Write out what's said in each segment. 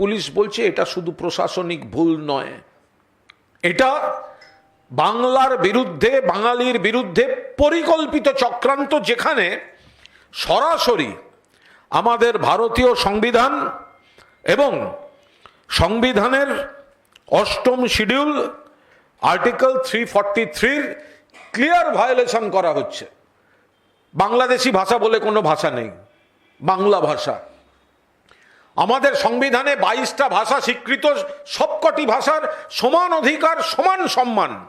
Police বলছে, এটা শুধু প্রশাসনিক ভুল নয়। এটা বাংলার বিরুদ্ধে, বাঙালির বিরুদ্ধে পরিকল্পিত চক্রান্ত যেখানে সরাসরি আমাদের ভারতীয় সংবিধান এবং সংবিধানের অষ্টম শিডিউল, আর্টিকেল থ্রি ফর্টি থ্রির ক্লিয়ার ভায়োলেশন করা হচ্ছে। বাংলাদেশি ভাষা বলে কোনো ভাষা নেই, বাংলা ভাষা। আমাদের সংবিধানে বাইশটা ভাষা স্বীকৃত, সবকটি ভাষার সমান অধিকার, সমান সম্মান।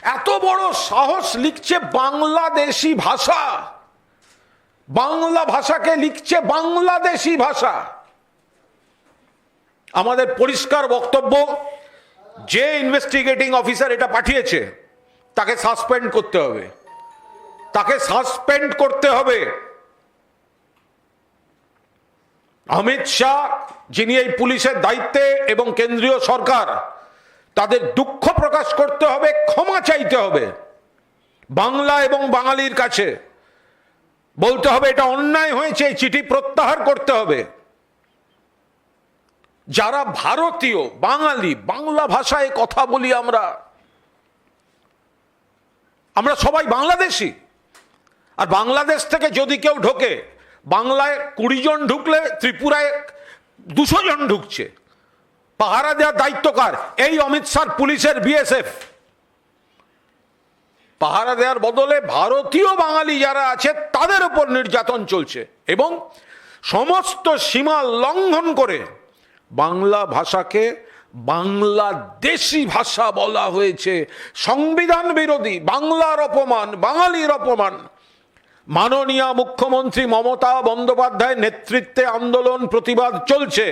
এত বড় সাহস লিখছে বাংলাদেশি ভাষা। বাংলা ভাষাকে লিখছে বাংলাদেশি ভাষা। আমাদের পরিষ্কার বক্তব্য, যে ইনভেস্টিগেটিং অফিসার এটা পাঠিয়েছে, তাকে সাসপেন্ড করতে হবে। তাকে সাসপেন্ড করতে হবে। অমিত শাহ, যিনি এই পুলিশের দায়িত্বে এবং কেন্দ্রীয় সরকার, তাদের দুঃখ প্রকাশ করতে হবে, ক্ষমা চাইতে হবে। বাংলা এবং বাঙালির কাছে বলতে হবে, এটা অন্যায় হয়েছে, এই চিঠি প্রত্যাহার করতে হবে। যারা ভারতীয়, বাঙালি, বাংলা ভাষায় কথা বলি আমরা আমরা সবাই বাংলাদেশি। আর বাংলাদেশ থেকে যদি কেউ ঢোকে বাংলায় কুড়ি জন ঢুকলে ত্রিপুরায় দুশো জন ঢুকছে। পাহারা দেওয়ার দায়িত্ব কার? এই অমিত শাহ পুলিশের বিএসএফ পাহারা দেওয়ার বদলে ভারতীয় বাঙালি যারা আছে, তাদের উপর নির্যাতন চলছে এবং সমস্ত সীমা লঙ্ঘন করে বাংলা ভাষাকে বাংলাদেশি ভাষা বলা হয়েছে। সংবিধান বিরোধী, বাংলার অপমান, বাঙালির অপমান। মাননীয় মুখ্যমন্ত্রী মমতা বন্দ্যোপাধ্যায় নেতৃত্বে আন্দোলন প্রতিবাদ চলছে।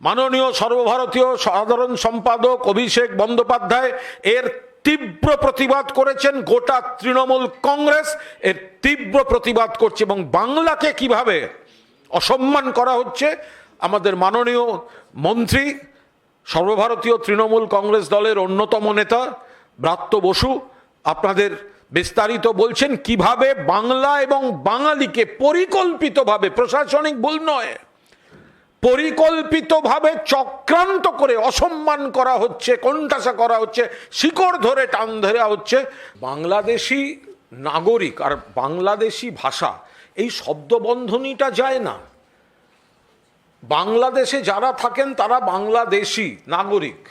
মাননীয় সর্বভারতীয় সাধারণ সম্পাদক অভিষেক বন্দ্যোপাধ্যায় এর তীব্র প্রতিবাদ করেছেন গোটা তৃণমূল কংগ্রেস, এর তীব্র প্রতিবাদ করছে এবং বাংলাকে কীভাবে অসম্মান করা হচ্ছে, আমাদের মাননীয় মন্ত্রী, সর্বভারতীয় তৃণমূল কংগ্রেস দলের অন্যতম নেতা ব্রাত্য বসু, আপনাদের বিস্তারিত বলছেন, কীভাবে বাংলা এবং বাঙালিকে পরিকল্পিতভাবে, প্রশাসনিক ভুল নয়, পরিকল্পিতভাবে চক্রান্ত করে অসম্মান করা হচ্ছে, কোণঠাসা করা হচ্ছে, শিকড় ধরে টান ধরা হচ্ছে। বাংলাদেশি নাগরিক আর বাংলাদেশি ভাষা, এই শব্দবন্ধনীটা যায় না। বাংলাদেশে যারা থাকেন, তারা বাংলাদেশি নাগরিক।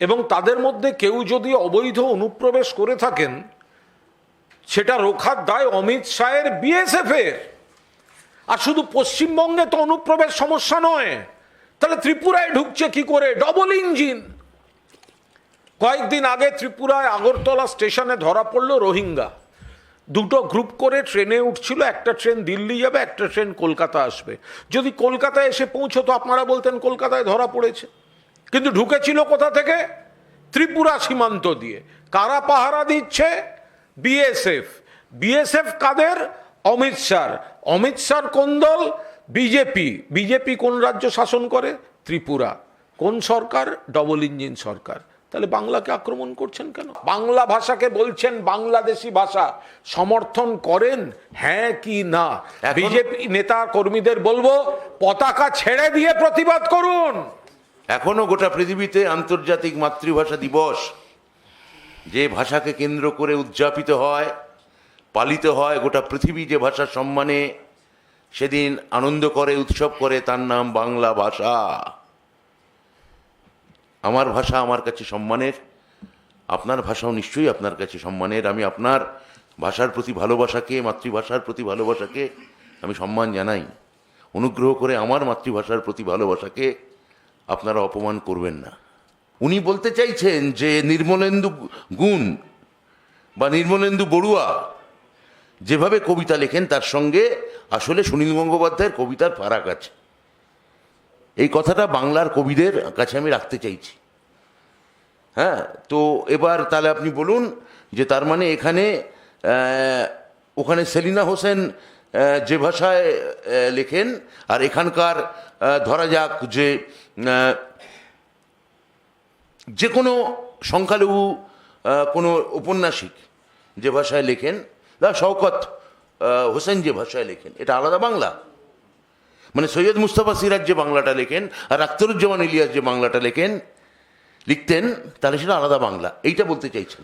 এবং তাদের মধ্যে কেউ যদি অবৈধ অনুপ্রবেশ করে থাকেন, সেটা রোখার দায় অমিত শাহের বিএসএফ এর। আর শুধু পশ্চিমবঙ্গে তো অনুপ্রবেশ সমস্যা নয়, তাহলে ত্রিপুরায় ঢুকছে কি করে? ডবল ইঞ্জিন কয়েকদিন আগে ত্রিপুরায় আগরতলা স্টেশনে ধরা পড়ল রোহিঙ্গা। দুটো গ্রুপ করে ট্রেনে উঠছিল, একটা ট্রেন দিল্লি যাবে, একটা ট্রেন কলকাতা আসবে। যদি কলকাতায় এসে পৌঁছতো, আপনারা বলতেন কলকাতায় ধরা পড়েছে। কিন্তু ঢুকেছিল কোথা থেকে? ত্রিপুরা সীমান্ত দিয়ে। কারা পাহারা দিচ্ছে? বিএসএফ। বিএসএফ কাদের? অমিত শাহ অমিত শাহ কোন দল? বিজেপি। বিজেপি কোন রাজ্য শাসন করে? ত্রিপুরা। কোন সরকার? ডবল ইঞ্জিন সরকার। তাহলে বাংলাকে আক্রমণ করছেন কেন? বাংলা ভাষাকে বলছেন বাংলাদেশি ভাষা। সমর্থন করেন? হ্যাঁ কি না? বিজেপি নেতা কর্মীদের বলব পতাকা ছেড়ে দিয়ে প্রতিবাদ করুন। এখনও গোটা পৃথিবীতে আন্তর্জাতিক মাতৃভাষা দিবস। যে ভাষাকে কেন্দ্র করে উদযাপিত হয়, পালিত হয়, গোটা পৃথিবী যে ভাষার সম্মানে সেদিন আনন্দ করে, উৎসব করে, তার নাম বাংলা ভাষা। আমার ভাষা আমার কাছে সম্মানের, আপনার ভাষাও নিশ্চয়ই আপনার কাছে সম্মানের। আমি আপনার ভাষার প্রতি ভালোবাসাকে, মাতৃভাষার প্রতি ভালোবাসাকে আমি সম্মান জানাই। অনুগ্রহ করে আমার মাতৃভাষার প্রতি ভালোবাসাকে আপনারা অপমান করবেন না। উনি বলতে চাইছেন যে নির্মলেন্দু গুণ বা নির্মলেন্দু বড়ুয়া যেভাবে কবিতা লেখেন, তার সঙ্গে আসলে সুনীল গঙ্গোপাধ্যায়ের কবিতার ফারাক আছে। এই কথাটা বাংলার কবিদের কাছে আমি রাখতে চাইছি। হ্যাঁ তো এবার তাহলে আপনি বলুন যে তার মানে এখানে ওখানে সেলিনা হোসেন যে ভাষায় লেখেন, আর এখানকার ধরা যাক যে যে কোনো সংখ্যালঘু কোনো উপন্যাসিক যে ভাষায় লেখেন বা শওকত হোসেন যে ভাষায় লেখেন এটা আলাদা বাংলা। মানে সৈয়দ মুস্তফা সিরাজ যে বাংলাটা লেখেন আর আখতারুজ্জামান ইলিয়াস যে বাংলাটা লেখেন লিখতেন তাহলে সেটা আলাদা বাংলা। এইটা বলতে চাইছেন।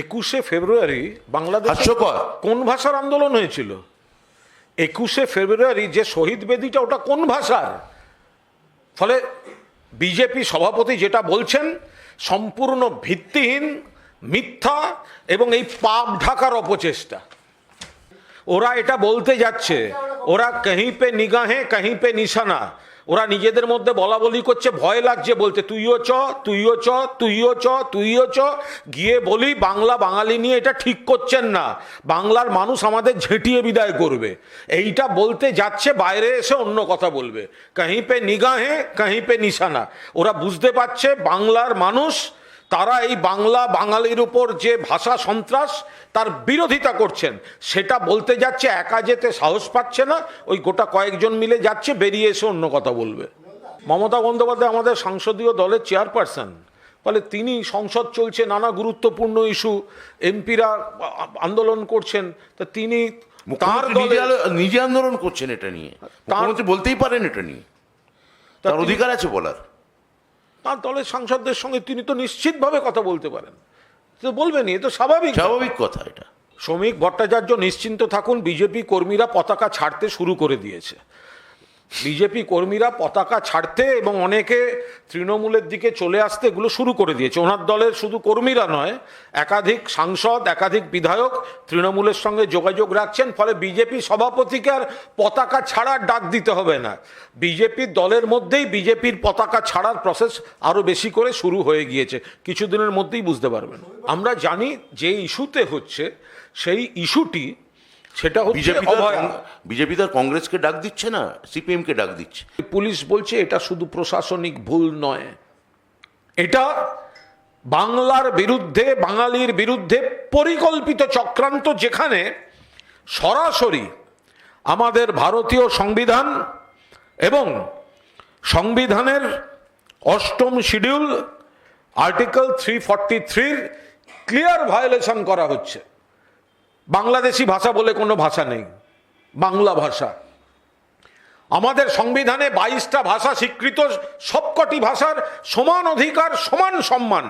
একুশে ফেব্রুয়ারি বাংলাদেশ কোন ভাষার আন্দোলন হয়েছিল? একুশে ফেব্রুয়ারি যে শহীদ বেদিটা ওটা কোন ভাষার? ফলে বিজেপি সভাপতি যেটা বলছেন, সম্পূর্ণ ভিত্তিহীন, মিথ্যা এবং এই পাপ ঢাকার অপচেষ্টা। ওরা এটা বলতে যাচ্ছে, ওরা কहीं নিগাহে কहीं নিশানা ওরা নিজেদের মধ্যে বলা বলি করছে, ভয় লাগছে বলতে তুইও চ তুইও চ তুইও চ তুইও চ। গিয়ে বলি, বাংলা বাঙালি নিয়ে এটা ঠিক করছেন না। বাংলার মানুষ আমাদের ঝেঁটিয়ে বিদায় করবে। এইটা বলতে যাচ্ছে, বাইরে এসে অন্য কথা বলবে। কাহিঁ পে নিগাহে কাহিঁ পে নিশানা ওরা বুঝতে পারছে, বাংলার মানুষ তারা এই বাংলা বাঙালির উপর যে ভাষা সন্ত্রাস তার বিরোধিতা করছেন সেটা বলতে যাচ্ছে একা যেতে সাহস পাচ্ছে না ওই গোটা কয়েকজন মিলে যাচ্ছে বেরিয়ে এসে অন্য কথা বলবে। মমতা বন্দ্যোপাধ্যায় আমাদের সংসদীয় দলের চেয়ারপারসন ফলে তিনি সংসদ চলছে নানা গুরুত্বপূর্ণ ইস্যু এমপিরা আন্দোলন করছেন তা তিনি তার নিজে দলে আলো- নিজে আন্দোলন করছেন এটা নিয়ে। মুখ্যমন্ত্রী বলতেই পারেন এটা নিয়ে। তার অধিকার আছে বলার। তার দলের সাংসদদের সঙ্গে তিনি তো নিশ্চিতভাবে কথা বলতে পারেন। তো বলবেনই এ তো স্বাভাবিক স্বাভাবিক কথা এটা। শ্রমিক ভট্টাচার্য নিশ্চিন্ত থাকুন বিজেপি কর্মীরা পতাকা ছাড়তে শুরু করে দিয়েছে। বিজেপি কর্মীরা পতাকা ছাড়তে এবং অনেকে তৃণমূলের দিকে চলে আসতে এগুলো শুরু করে দিয়েছে। ওনার দলের শুধু কর্মীরা নয়, একাধিক সাংসদ, একাধিক বিধায়ক তৃণমূলের সঙ্গে যোগাযোগ রাখছেন, ফলে বিজেপি সভাপতিকে আর পতাকা ছাড়ার ডাক দিতে হবে না। বিজেপির দলের মধ্যেই বিজেপির পতাকা ছাড়ার প্রসেস আরও বেশি করে শুরু হয়ে গিয়েছে। কিছুদিনের মধ্যেই বুঝতে পারবেন। আমরা জানি যে ইস্যুতে হচ্ছে, সেই ইস্যুটি সেটা হচ্ছে বিজেপি বিজেপি তার কংগ্রেসকে ডাক দিচ্ছে না সিপিএমকে ডাক দিচ্ছে। পুলিশ বলছে এটা শুধু প্রশাসনিক ভুল নয়। এটা বাংলার বিরুদ্ধে বাঙালির বিরুদ্ধে পরিকল্পিত চক্রান্ত যেখানে সরাসরি আমাদের ভারতীয় সংবিধান এবং সংবিধানের অষ্টম শিডিউল আর্টিকেল থ্রি ফর্টি থ্রির ক্লিয়ার ভায়োলেশন করা হচ্ছে। বাংলাদেশি ভাষা বলে কোনো ভাষা নেই, বাংলা ভাষা। আমাদের সংবিধানে বাইশটা ভাষা স্বীকৃত, সবকটি ভাষার সমান অধিকার, সমান সম্মান।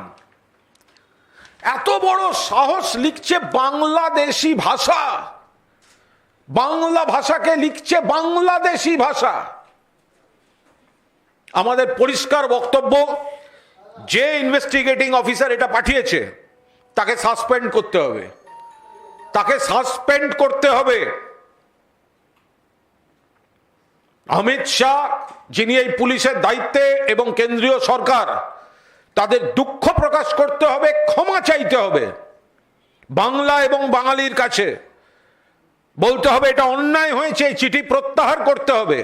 এত বড় সাহস লিখছে বাংলাদেশি ভাষা। বাংলা ভাষাকে লিখছে বাংলাদেশি ভাষা। আমাদের পরিষ্কার বক্তব্য, যে ইনভেস্টিগেটিং অফিসার এটা পাঠিয়েছে, তাকে সাসপেন্ড করতে হবে। তাকে সাসপেন্ড করতে হবে। অমিত শাহ, যিনি এই পুলিশের দায়িত্বে এবং কেন্দ্রীয় সরকার, তাদের দুঃখ প্রকাশ করতে হবে, ক্ষমা চাইতে হবে। বাংলা এবং বাঙালির কাছে বলতে হবে, এটা অন্যায় হয়েছে চিঠি প্রত্যাহার করতে হবে।